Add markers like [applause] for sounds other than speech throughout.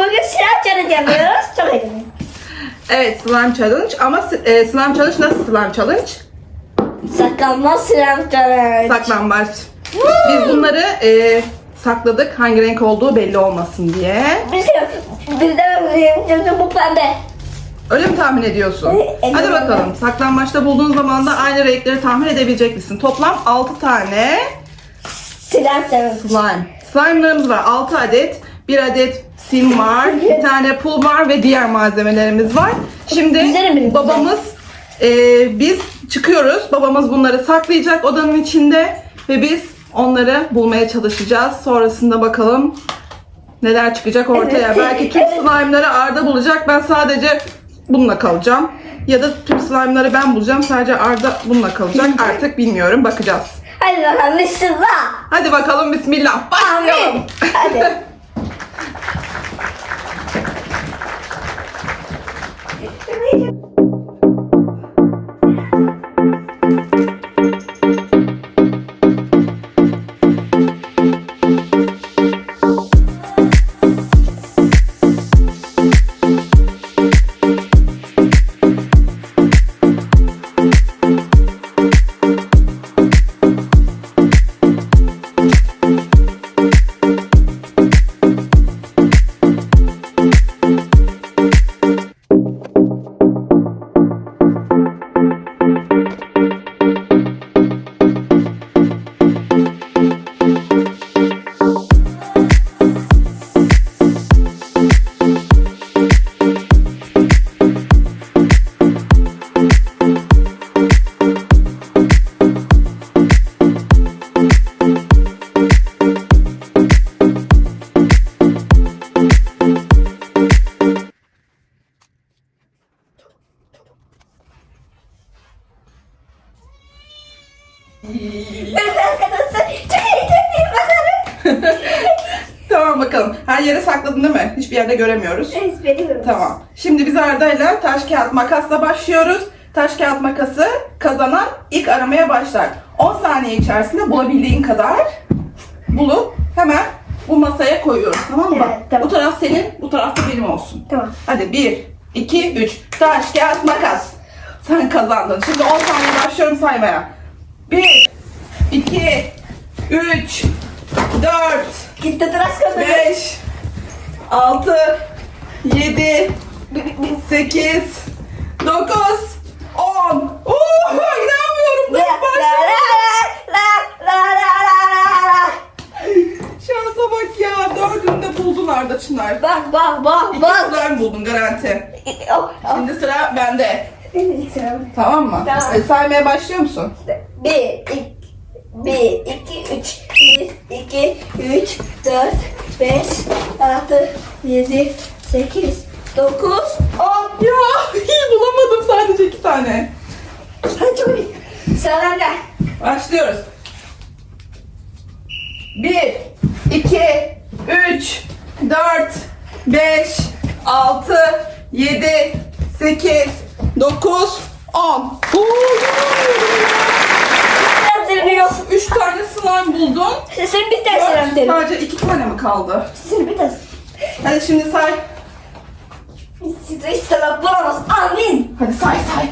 Bugün silah challenge yapıyoruz. Çok eğlenceli. Evet slime challenge ama e, slime challenge nasıl slime challenge? Saklanmaz silah challenge. Saklambaç. Biz bunları e, sakladık hangi renk olduğu belli olmasın diye. Biz de, biz de bu pembe. Öyle mi tahmin ediyorsun? Evet. Hadi bakalım. Saklambaçta bulduğun zaman da aynı renkleri tahmin edebilecek misin? Toplam 6 tane challenge. slime. Slime'larımız var 6 adet. Bir adet sim var, bir tane pul var ve diğer malzemelerimiz var. Şimdi babamız e, biz çıkıyoruz. Babamız bunları saklayacak odanın içinde ve biz onları bulmaya çalışacağız. Sonrasında bakalım neler çıkacak ortaya. Evet. Belki tüm Evet. slime'ları Arda bulacak. Ben sadece bununla kalacağım. Ya da tüm slime'ları ben bulacağım. Sadece Arda bununla kalacak. Artık bilmiyorum. Bakacağız. Hadi bakalım bismillah. Hadi bakalım bismillah. Başlayalım. Hadi. [laughs] yerde göremiyoruz. Ezberiyorum. Tamam. Şimdi biz Arda'yla taş kağıt makasla başlıyoruz. Taş kağıt makası kazanan ilk aramaya başlar. 10 saniye içerisinde bulabildiğin kadar bulup hemen bu masaya koyuyoruz tamam mı? Evet, tamam. Bu taraf senin, bu taraf da benim olsun. Tamam. Hadi 1, 2, 3. Taş, kağıt, makas. Sen kazandın. Şimdi 10 saniye başlıyorum saymaya. 1, 2, 3, 4, Gitti tıraş kazanıyor. 5 6 7 8 9 10 Oo, inanmıyorum. Dur. Şansa bak ya. Dördünü de buldun Arda Çınar. Bak bak bak bak. slime buldun garanti. Şimdi sıra bende. Tamam mı? Tamam. E, saymaya başlıyor musun? Bir, iki, bir, iki, üç, bir, iki, üç, dört, beş, altı, yedi, sekiz, dokuz, on. Ya iyi bulamadım sadece iki tane. Hadi çok iyi. Sıra bende. Başlıyoruz. 1, 2, 3, 4, 5, 6, 7, 8, 9, 10. Sıra terliyor. 3 tane slime buldun. Senin bir tane Dört, terliyor. Sadece 2 tane mi kaldı? Senin bir tane. Hadi şimdi say. Siz hiç bulamaz. Amin. Hadi say say.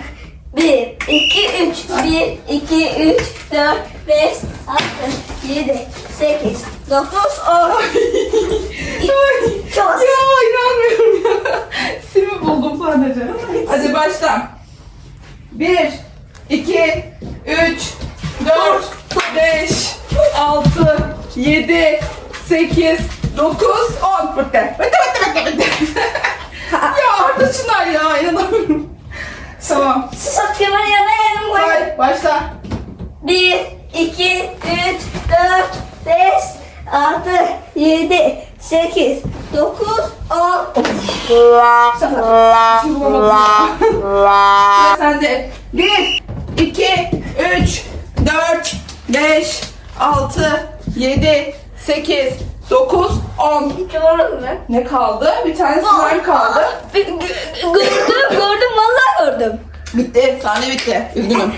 1, 2, 3, 1, 2, 3, 4, 5, 6, 7, 8, 9, 10. Çok. Ya inanmıyorum ya. Simi buldum sadece. Hadi başla. 1, 2, 3, 4, 5, 6, 7, 8, 9, 10. Bitti. Bitti bitti bitti bitti. [laughs] ya Arda Çınar ya inanamıyorum. Tamam. Sus akşamın yanına yanım koy. Say başla. 1, 2, 3, 4, 5, 6, 7, 8, 9, 10. Sıfır. Bir şey bulamadım ya. Sıra sende. 1, 2, 3, 4, 5, 6, 7, 8, 9, 10. Hiç olmadı mı? Ne kaldı? Bir tane slime kaldı. Gördüm, gördüm, vallahi gördüm. Bitti. Sahne bitti. Üzgünüm.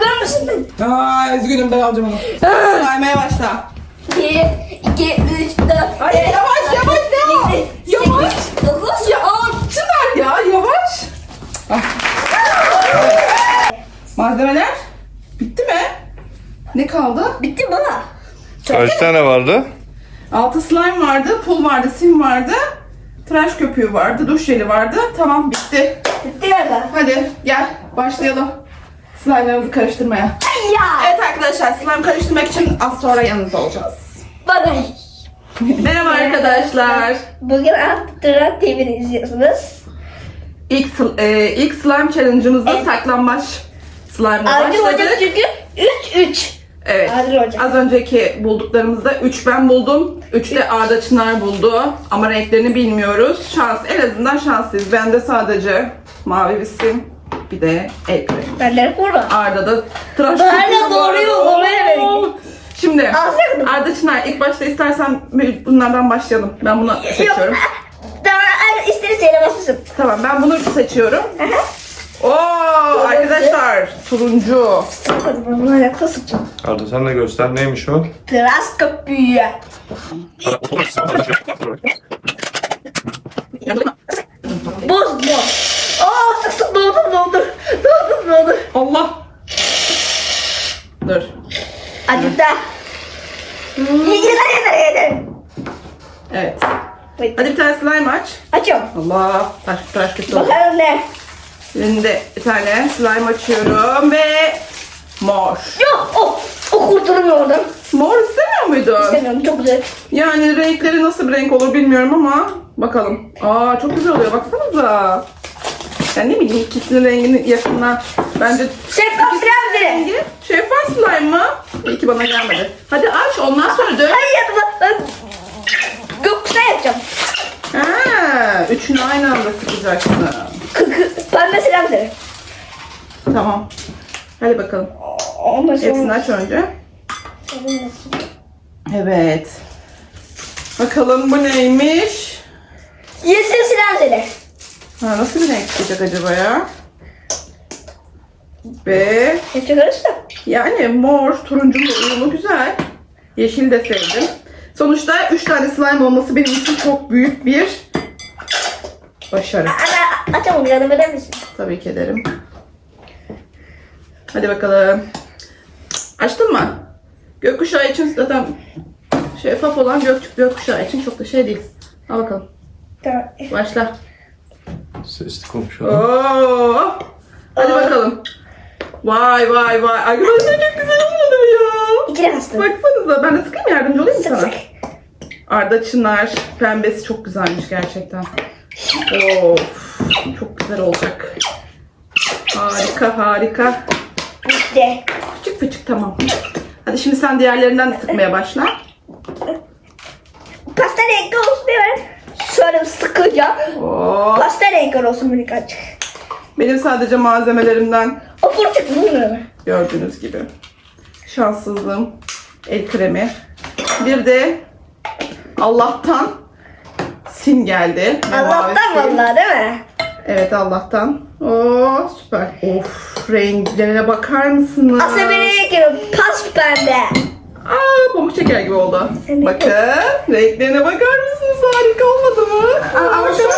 Görmüşsün beni. Aa, üzgünüm ben alacağım onu. Saymaya başla. 1, 2, 3, 4, Hayır, yavaş, yavaş, devam. Yavaş. Malzemeler bitti mi? Ne kaldı? Bitti baba. Kaç tane vardı? Altı slime vardı, pul vardı, sim vardı. Tıraş köpüğü vardı, duş jeli vardı. Tamam bitti. Bitti galiba. Hadi gel başlayalım. Slime'larımızı karıştırmaya. Ya. Evet arkadaşlar slime karıştırmak için az sonra yanınızda olacağız. Baba. Merhaba arkadaşlar. Bugün Antıra TV'ni izliyorsunuz. İlk, sl- e, ilk slime challenge'ımızda Evet. saklambaç slime'la Adil hocam başladık. çünkü 3-3. Evet. Adil. Az önceki bulduklarımızda 3 ben buldum. 3 de Arda Çınar buldu. Ama renklerini bilmiyoruz. Şans. En azından şanslıyız. Bende sadece mavi bir sim. Bir de el kremi. Benleri kurma. Arda da tıraş köpüğü doğruyu var. bulamadık. Şimdi Arda Çınar ilk başta istersen bunlardan başlayalım. Ben bunu seçiyorum. Yok. İstediğin şeyle basılsın. Tamam ben bunu seçiyorum. Oo arkadaşlar turuncu. Sıkmadım ben bunu ayakta sıkacağım. Arda sen de göster. Neymiş o? Tıras köpüğü. Boz boz. Aa sık sık doldur doldur. Doldur doldur. Allah. Dur. Acıdı. Yeter yeter yeter. Evet. Hadi bir tane slime aç. Açıyorum. Allah. Taş oldu. Bakalım ne? Şimdi bir tane slime açıyorum ve mor. Yok o. O kurtulmuyor oradan. Mor istemiyor muydun? İstemiyorum çok güzel. Yani renkleri nasıl bir renk olur bilmiyorum ama bakalım. Aa çok güzel oluyor baksanıza. Ben ne bileyim ikisinin rengini yakından bence Şeffaf bile. rengi şeffaf slime mı? İyi ki bana gelmedi. Hadi aç ondan sonra dön. Hayır yapma. Ben gökkuşağı yapacağım. Ha, üçünü aynı anda sıkacaksın. Kıkı. Pembe selam. Tamam. Hadi bakalım. Ondan sonra. Hepsini aç önce. Evet. Bakalım bu neymiş? Yeşil selam. Ha, nasıl bir renk çıkacak acaba ya? Ve karıştı. yani mor, turuncunun uyumu güzel. Yeşil de sevdim. Sonuçta 3 tane slime olması benim için çok büyük bir başarı. Ana açamam yardım eder misin? Tabii ki ederim. Hadi bakalım. Açtın mı? Gökkuşağı için zaten şeffaf olan gök, gökkuşağı için çok da şey değil. Al bakalım. Tamam. Başla. Sesli konuşalım. Oo. Hadi bakalım. Vay vay vay. Arkadaşlar çok güzel olmadı mı ya? İkili hasta. Baksanıza ben de sıkayım yardımcı olayım mı Sık sana? sık. Arda Çınar pembesi çok güzelmiş gerçekten. Of, çok güzel olacak. Harika harika. Bitti. Fıçık fıçık tamam. Hadi şimdi sen diğerlerinden de sıkmaya başla. Pasta rengi olsun ben şöyle sıkacağım. Oo, Pasta rengi olsun birkaç. benim sadece malzemelerimden O fırçık bunu. gördüğünüz gibi. Şanssızlığım. El kremi. Bir de Allah'tan sim geldi. Allah'tan vallahi değil mi? Evet Allah'tan. Oo süper. Of renklerine bakar mısınız? Asabi'ye giriyorum. Pas pembe. Aa pamuk şeker gibi oldu. Evet. Bakın renklerine bakar mısınız? Harika olmadı mı? Aa, Ama şurada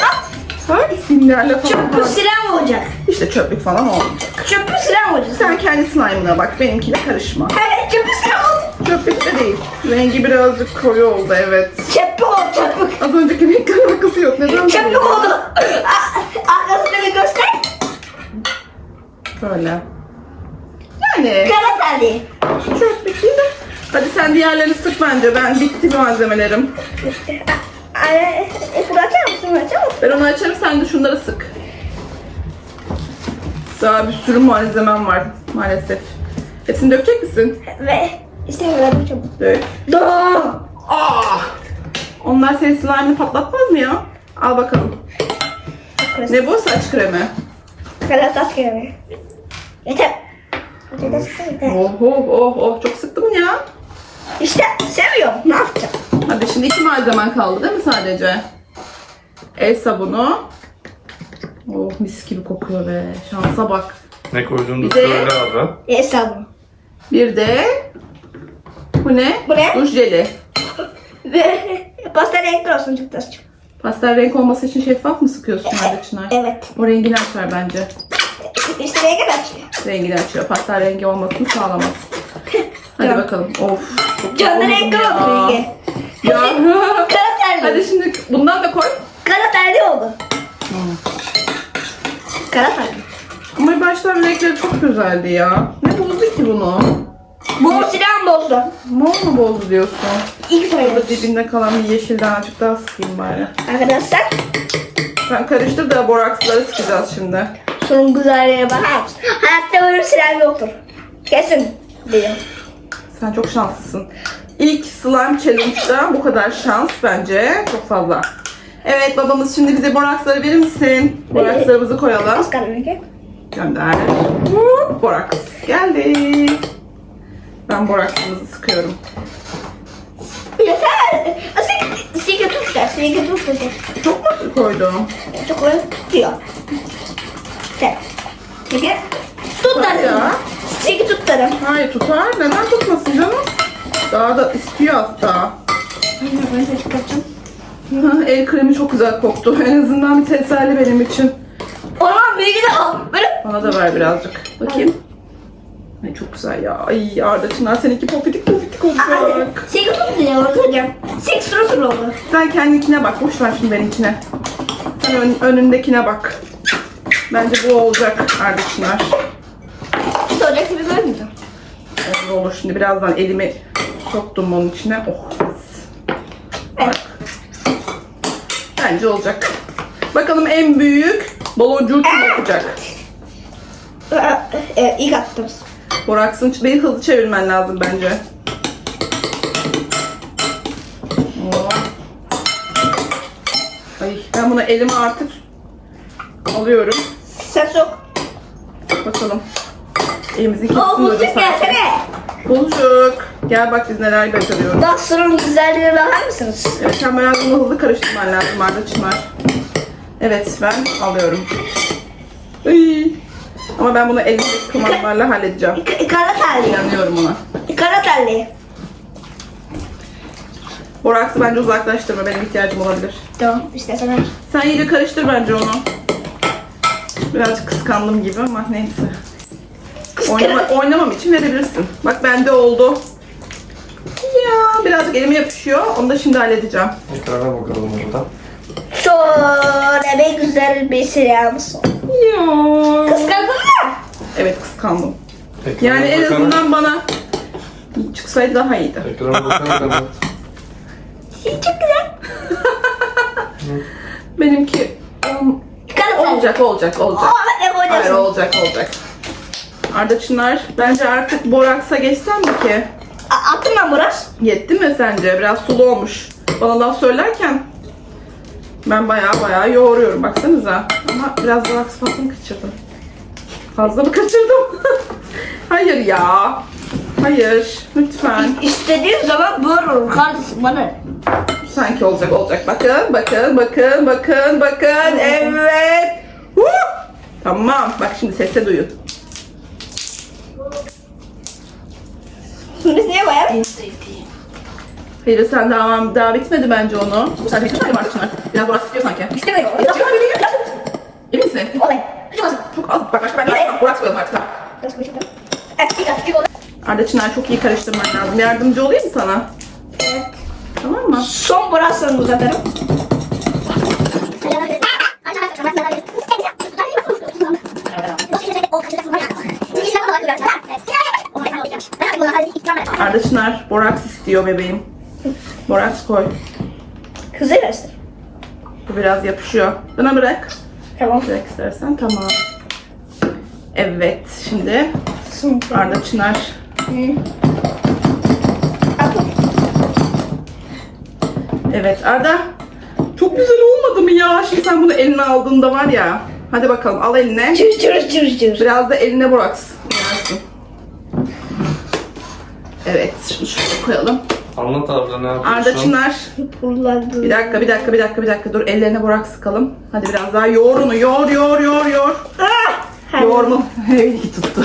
Bak simlerle falan. çöplük silah olacak. İşte çöplük falan olmayacak. Çöplük silah olacak. Sen kendi slime'ına bak. Benimkine karışma. Evet çöplük silah olacak. Çöplük de değil. Rengi birazcık koyu oldu evet. Çöplük oldu çöplük. Az önceki renkler alakası yok. Neden Çöplük oldu. [laughs] Aa, göster. Böyle. Yani Kara telli. çöplük değil de. Hadi sen diğerlerini sık bence. Ben bitti malzemelerim. Anne, e, bunu açar mısın? Açar mısın? Ben onu açarım sen de şunları sık. Daha bir sürü malzemem var maalesef. Hepsini dökecek misin? Ve istemiyorum çabuk. Dök. Ah! Onlar senin slime'ını patlatmaz mı ya? Al bakalım. Ne bu saç kremi? Kara saç kremi. Yeter. Oh oh oh oh çok sıktım ya. İşte seviyorum. Ne yapacağım? Hadi şimdi iki malzemen kaldı değil mi sadece? El sabunu. Oh mis gibi kokuyor be. Şansa bak. Ne koyduğunu Bir da de- söyle Arda. Hesabım. Bir de bu ne? Bu ne? Duş jeli. [laughs] Ve pasta renkli olsun çok da çok. Pastel renk olması için şeffaf mı sıkıyorsun Arda Çınar? Evet. O rengini açar bence. İşte rengi de açıyor. Rengini açıyor. Pasta rengi olmasını sağlamaz. Hadi Tamam. bakalım. Of. Canlı ya. oldu rengi. Ya. Kara terli. Hadi şimdi bundan da koy. Kara terli oldu. Kara terli. Ama baştan renkleri çok güzeldi ya. Ne bozdu ki bunu? Bu silahım bozdu. Mor mu bozdu diyorsun? İlk söyle. dibinde kalan bir yeşilden azıcık daha sıkayım bari. Arkadaşlar Sen karıştır da boraksları sıkacağız şimdi. şunun güzelliğine bakar mısın? Hayatta böyle silah yoktur. Kesin diyor. Sen çok şanslısın. İlk slime challenge'da bu kadar şans bence çok fazla. Evet babamız şimdi bize boraksları verir misin? Borakslarımızı koyalım. Oscar. Gönder. Boraks geldi. Ben boraksımızı sıkıyorum. Yeter. Sike, sike tuşlar. Sike tuşlar. Çok mu koydum? Çok öyle tutuyor. Sen. Sike. Tut Bak ya. Sike tut. Hayır tutar. Neden tutmasın canım? Daha da istiyor hatta. Ben de çıkartacağım. [laughs] El kremi çok güzel koktu. En azından bir teselli benim için. O zaman bilgi de al. Böyle. Bana da ver birazcık. Bakayım. Ay çok güzel ya. Ay Arda Çınar seninki pofidik pofidik olacak. Sike tut diye hocam. Sike sürü sürü oldu. Sen kendininkine bak. Boş ver şimdi benimkine. Sen ön- önündekine bak. Bence bu olacak Arda Çınar. Hiç olacak gibi görmeyeceğim. Olur olur. Şimdi birazdan elimi soktum onun içine. Oh. Bak. Bence olacak. Bakalım en büyük baloncuğu kim yapacak? Ee, ilk attınız. Boraksın beni hızlı çevirmen lazım bence. Oo. Ay ben bunu elime artık alıyorum. Sen sok. Bakalım. Elimizin O kesin sanki. gelsene. Buzcuk. Gel bak biz neler beceriyoruz. Dasturun güzelliğine bakar mısınız? Evet sen biraz bunu hızlı karıştırman lazım Arda Çınar. Evet ben alıyorum. Ay. Ama ben bunu elimdeki kumandayla halledeceğim. Kara terli. İnanıyorum ona. Kara terli. Boraksı bence uzaklaştırma. Benim ihtiyacım olabilir. Tamam istersen ver. Sen iyice karıştır bence onu. Birazcık kıskandım gibi ama neyse. Oynama, oynamam için verebilirsin. Bak bende oldu. Ya birazcık elime yapışıyor. Onu da şimdi halledeceğim. Ekrana bakalım burada. Şöyle bir güzel bir silahımız oldu. Ya. Kıskandın mı? Evet kıskandım. Ekrana Yani en bakarak- azından bana çıksaydı daha iyiydi. Ekrana bakarak [laughs] anlat. Çok güzel. [laughs] Benimki um, olacak olacak olacak. Ben de Hayır olacak olacak. Arda Çınar bence artık boraksa geçsem mi ki? A- Attım ben biraz. Yetti mi sence? Biraz sulu olmuş. Bana laf söylerken ben baya baya yoğuruyorum baksanıza. Ama biraz borak sıfatını kaçırdım. Fazla mı kaçırdım? [laughs] Hayır ya. Hayır. Lütfen. İstediğin zaman böyle olur kardeşim bana. Sanki olacak olacak. Bakın bakın bakın bakın bakın. Evet. Huh! Tamam. Bak şimdi sese duyun. Biz niye koyalım? Hayır sen daha, daha bitmedi bence onu. Sen bitmedi mi Arda Çınar? Biraz borak istiyor sanki. İstemiyorum. Emin misin? Olay. Çok. Çok az. Bak başka ben koyalım artık. Arda Çınar çok iyi karıştırman lazım. Yardımcı olayım mı sana? Evet. Tamam mı? Son burasını uzatırım. Arda Çınar boraks istiyor bebeğim. Boraks koy. Hızlı göster. Bu biraz yapışıyor. Bana bırak. Tamam. Bırak istersen. Tamam. Evet. Şimdi Arda Çınar. Evet Arda. Çok güzel olmadı mı ya? Şimdi sen bunu eline aldığında var ya. Hadi bakalım al eline. Çır çır çır çır. Biraz da eline boraks. yersin. Evet. Şunu şöyle koyalım. Anlat abla ne yapıyorsun? Arda Çınar. Bir dakika, bir dakika, bir dakika, bir dakika. Dur ellerine borak sıkalım. Hadi biraz daha yoğur onu. Yoğur, yoğur, yoğur, yoğur. Ah! Yoğurma. [laughs] [laughs] Benimki tuttu.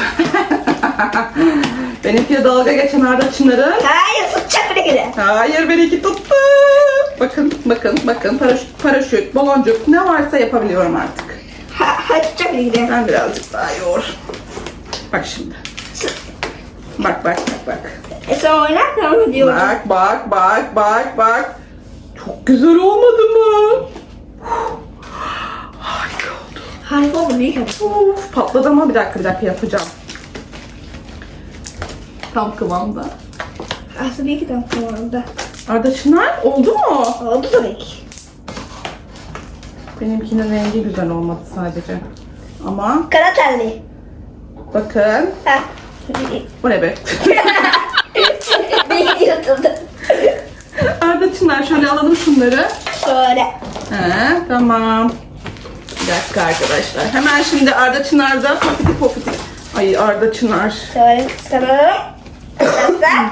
Benimki dalga geçen Arda Çınar'ın. Hayır tutacak bir de. Hayır benimki tuttu. Bakın, bakın, bakın. Paraşüt, paraşüt, baloncuk ne varsa yapabiliyorum artık. Ha, çok iyi gidelim. Sen birazcık daha yoğur. Bak şimdi. Bak bak bak bak. E sen oynar devam ediyor. Bak bak bak bak bak. Çok güzel olmadı mı? Harika oldu. Harika oldu iyi kadar. Of, patladı ama bir dakika bir dakika yapacağım. Tam kıvamda. Aslında bir iki tane kullanıldı. Arda Çınar oldu mu? Oldu tabii ki. Benimkinin rengi güzel olmadı sadece. Ama Kara telli. bakın. Ha. Bu ne be? [laughs] Bir yutuldu. Arda Çınar şöyle alalım şunları. Şöyle. He, tamam. Bir dakika arkadaşlar. Hemen şimdi Arda Çınar'da pofidik pofidik. Ay Arda Çınar. Kıskanalım. Arkadaşlar.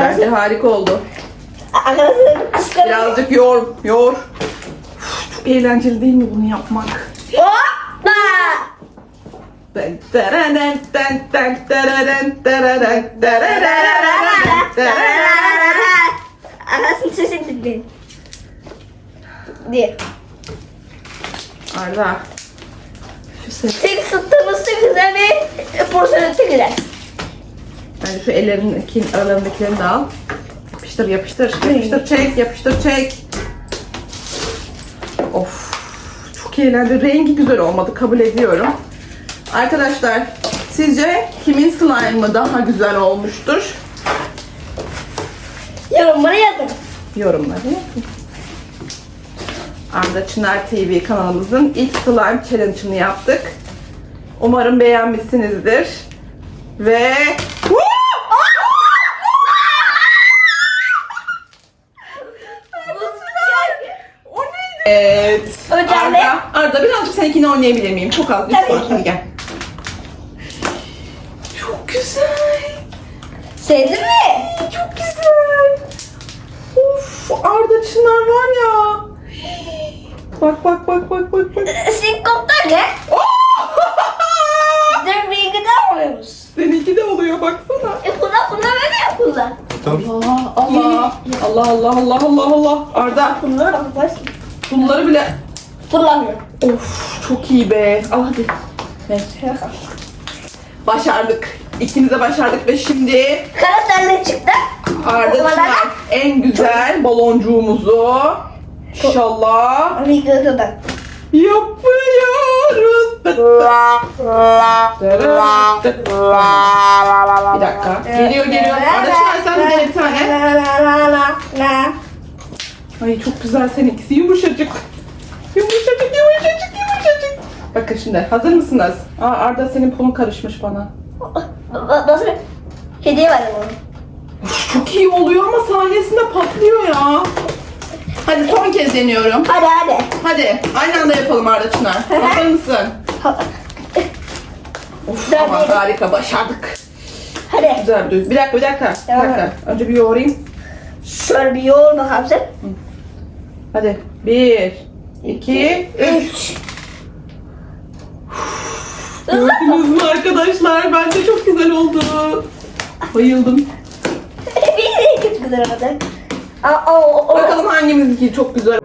Bence harika oldu. Birazcık yoğur, yoğur. Uf, Çok eğlenceli değil mi bunu yapmak? Hoppa. Arkadaşın sesini dinleyin. Diye. Arda. Şu ses. Tek sıktığımız güzel bir porsiyon güzel. Bence şu ellerindeki, aralarındakilerini de al. Yapıştır, yapıştır, yapıştır, çek, yapıştır, çek. Of, çok eğlenceli. Rengi güzel olmadı, kabul ediyorum. Arkadaşlar, sizce kimin slime'ı daha güzel olmuştur? Yorumlara yazın. Yorumları yapın. Arda Çınar TV kanalımızın ilk slime challenge'ını yaptık. Umarım beğenmişsinizdir. Ve... O neydi? Evet. Hocam Arda, Arda birazcık seninkini oynayabilir miyim? Çok az lütfen. Tabii. Hadi gel. Çok güzel. Sevdin mi? Çok güzel. Of Arda Çınar var ya. Bak bak bak bak bak bak. Sen koptan ne? Bir gıda oluyormuş. Seninki de oluyor baksana. E kullan kullan öyle yap kullan. Allah Allah. Allah Allah Allah Allah Allah. Arda Kullan yaparsın. bunları bile... Kullanmıyor. Of çok iyi be. Al hadi. Evet. Başardık. İkimiz de başardık ve şimdi Kara telli çıktı. Arda Bana Çınar bak. en güzel baloncuğumuzu inşallah Bir gıda. yapıyoruz. Bir dakika. Geliyor geliyor. Arda Çınar sen de bir tane. Ay çok güzel seninkisi yumuşacık. Yumuşacık yumuşacık yumuşacık. Bakın şimdi hazır mısınız? Aa, Arda senin pulun karışmış bana. Ba- Nasıl? Hediye var ama. Çok iyi oluyor ama saniyesinde patlıyor ya. Hadi son kez deniyorum. Hadi hadi. Hadi aynı anda yapalım Arda Çınar. Hazır mısın? Of de- harika başardık. Hadi. Güzel bir Bir dakika bir dakika. Bir Tamam. dakika. Önce bir yoğurayım. Şöyle bir yoğur bakalım sen. Hadi. Bir, iki, üç. Gördünüz mü arkadaşlar? Bence çok güzel oldu. Bayıldım. [laughs] Bir de güzel oldu. Aa, o, o, Bakalım hangimizinki çok güzel.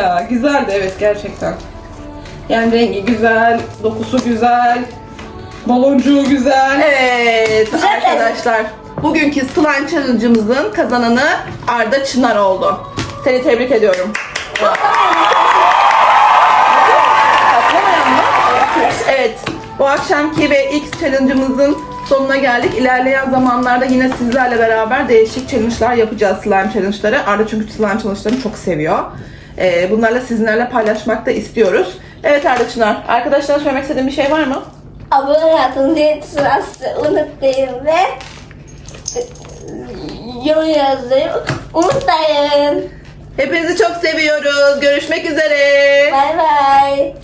Ya güzeldi evet gerçekten. Yani rengi güzel, dokusu güzel, baloncuğu güzel. Evet arkadaşlar. Bugünkü slime challenge'ımızın kazananı Arda Çınar oldu. Seni tebrik ediyorum. Evet. Bu akşamki ve ilk challenge'ımızın sonuna geldik. İlerleyen zamanlarda yine sizlerle beraber değişik challenge'lar yapacağız slime challenge'ları. Arda çünkü slime challenge'larını çok seviyor. Ee, bunlarla sizinlerle paylaşmak da istiyoruz. Evet Arda Çınar, arkadaşlara söylemek istediğin bir şey var mı? abone zil tuşuna unutmayın ve yorum yazmayı unutmayın. Hepinizi çok seviyoruz. Görüşmek üzere. Bay bay.